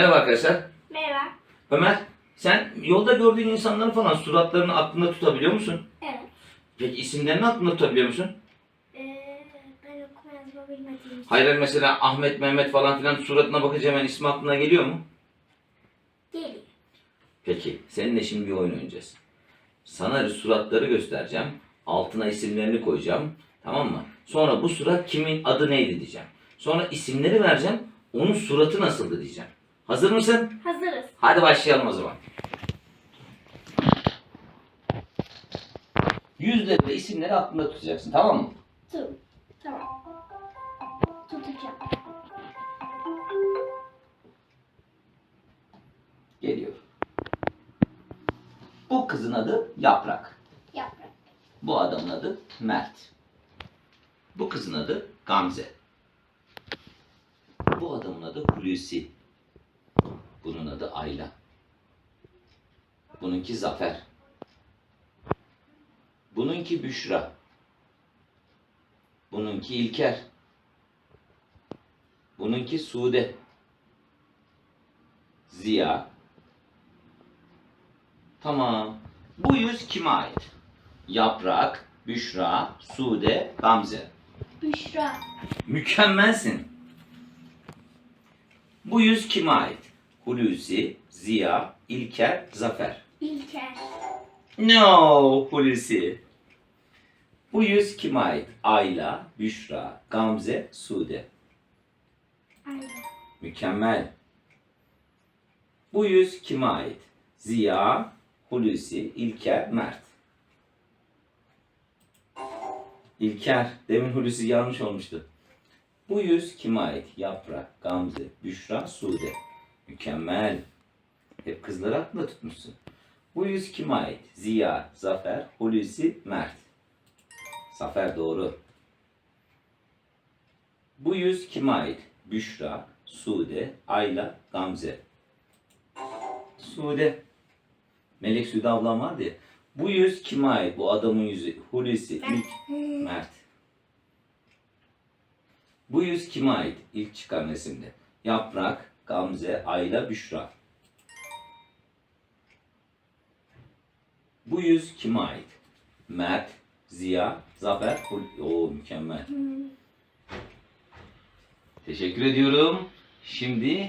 Merhaba arkadaşlar. Merhaba. Ömer, sen yolda gördüğün insanların falan suratlarını aklında tutabiliyor musun? Evet. Peki isimlerini aklında tutabiliyor musun? Ee, ben okuma yazma. Hayır hayır, mesela Ahmet, Mehmet falan filan suratına bakınca hemen ismi aklına geliyor mu? Geliyor. Peki, seninle şimdi bir oyun oynayacağız. Sana suratları göstereceğim. Altına isimlerini koyacağım. Tamam mı? Sonra bu surat kimin adı neydi diyeceğim. Sonra isimleri vereceğim. Onun suratı nasıldı diyeceğim. Hazır mısın? Hazırız. Hadi başlayalım o zaman. Yüzleri ve isimleri aklında tutacaksın tamam mı? Dur. Tamam. Tutacağım. Geliyor. Bu kızın adı Yaprak. Yaprak. Bu adamın adı Mert. Bu kızın adı Gamze. Bu adamın adı Hulusi. Bunun adı Ayla. Bununki Zafer. Bununki Büşra. Bununki İlker. Bununki Sude. Ziya. Tamam. Bu yüz kime ait? Yaprak, Büşra, Sude, Gamze. Büşra. Mükemmelsin. Bu yüz kime ait? Hulusi, Ziya, İlker, Zafer. İlker. No, Hulusi. Bu yüz kime ait? Ayla, Büşra, Gamze, Sude. Ayla. Mükemmel. Bu yüz kime ait? Ziya, Hulusi, İlker, Mert. İlker. Demin Hulusi yanlış olmuştu. Bu yüz kime ait? Yaprak, Gamze, Büşra, Sude. Mükemmel. Hep kızları aklında tutmuşsun. Bu yüz kime ait? Ziya, Zafer, Hulusi, Mert. Zafer doğru. Bu yüz kime ait? Büşra, Sude, Ayla, Gamze. Sude. Melek Sude ablam vardı ya. Bu yüz kime ait? Bu adamın yüzü. Hulusi, ilk Mert. Bu yüz kime ait? İlk çıkan resimde. Yaprak, Gamze, Ayla, Büşra. Bu yüz kime ait? Mert, Ziya, Zafer, Hul... Oo mükemmel. Teşekkür ediyorum. Şimdi